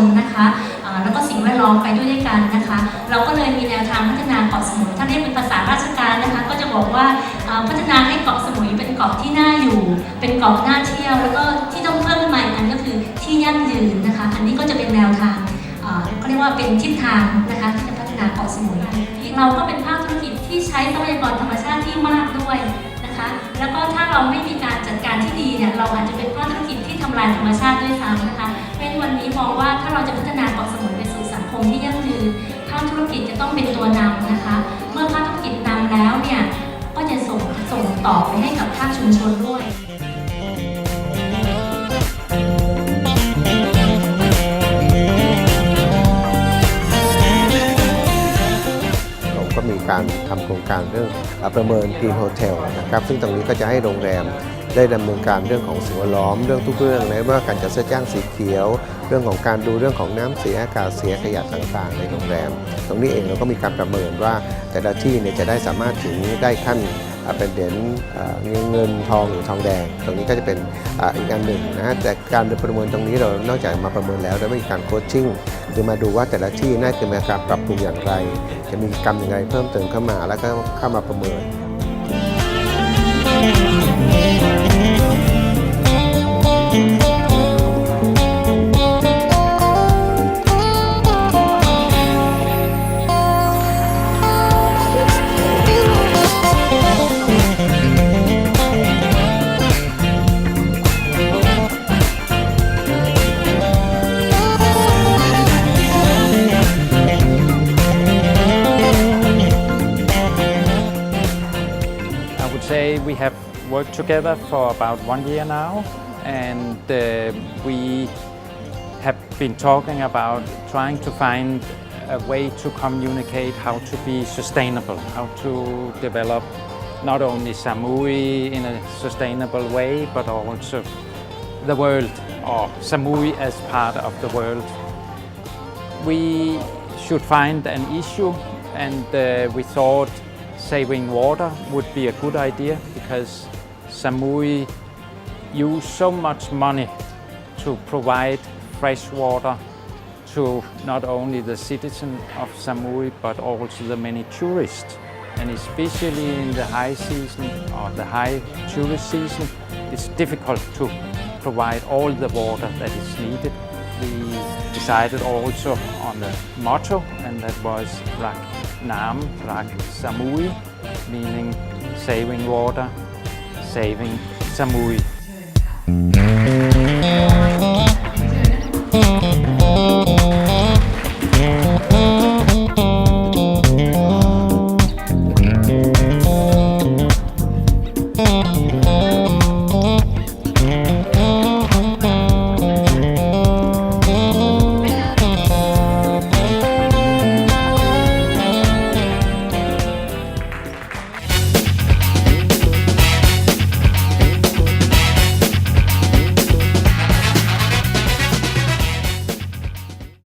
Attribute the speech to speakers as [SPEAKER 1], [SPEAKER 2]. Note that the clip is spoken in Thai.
[SPEAKER 1] นนะคะแล้วก็สิ่งแวดล้อมไปด้วยด้วยกันนะคะ เราก็เลยมีแนวทางพัฒนาเกาะสมุยถ้าเรียกเป็นภาษาราชการนะคะ ก็จะบอกว่าพัฒนาให้เกาะสมุยเป็นเกาะที่น่าอยู่ เป็นเกาะน่าเที่ยว แล้วก็ที่ต้องเพิ่มขึ้นมาอีกอันก็คือที่ยั่งยืนนะคะ อันนี้ก็จะเป็นแนวทางเขาเรียกว่าเป็นทิศทางนะคะที่จะพัฒนาเกาะสมุยเราก็เป็นภาคธุรกิจที่ใช้ทรัพยากรธรรมชาติที่มากด้วยนะคะ แล้วก็ถ้าเราไม่มีการจัดการที่ดีเนี่ยเราอาจจะเป็นภาคธุรกิจที่ทำลายธรรมชาติด้วยซ้ำนะคะาเราจะพัฒนาเกาะสมุยไปสู่สังคมที่ยั่งยืนภาคธุรกิจจะต้องเป็นตัวนำนะคะ เมื่อภาคธุรกิจนำแล้วเนี่ยก็จะส่งส่งต่อไปให้กับภาคชุมชนด้วย
[SPEAKER 2] ก็มีการทำโครงการเรื่องประเมิน Green Hotel นะครับซึ่งตรงนี้ก็จะให้โรงแรมได้ดำเนินการเรื่องของสิ่งแวดล้อมเรื่องทุกเรื่องเลยไม่ว่าการจัดซื้อจ้างสีเขียว เรื่องของการดูเรื่องของน้ำเสียอากาศเสียขยะต่างๆ ในโรงแรม ตรงนี้เองเราก็มีการประเมินว่าแต่ละที่เนี่ยจะได้สามารถถึงได้ขั้นเป็นเหรียญเงินทองหรือทองแดง ตรงนี้ก็จะเป็นอีกอันหนึ่งนะฮะแต่การประเมินตรงนี้เรานอกจากมาประเมินแล้วเรามีการโคชชิ่งคือมาดูว่าแต่ละที่น่าจะมีการปรับปรุงอย่างไร จะมีกรรมอย่างไรเพิ่มเติมเข้ามาแล้วก็เข้ามาประเมิน
[SPEAKER 3] we have worked together for about one year now, and uh, we have been talking about trying to find a way to communicate how to be sustainable, how to develop not only Samui in a sustainable way, but also the world, or Samui as part of the world. We should find an issue, and uh, we thought saving water would be a good idea because Samui use so much money to provide fresh water to not only the citizens of Samui but also the many tourists. And especially in the high season or the high tourist season, it's difficult to provide all the water that is needed. We decided also on the motto, and that was Rak Nam Rak Samui, meaning saving water, saving Samui.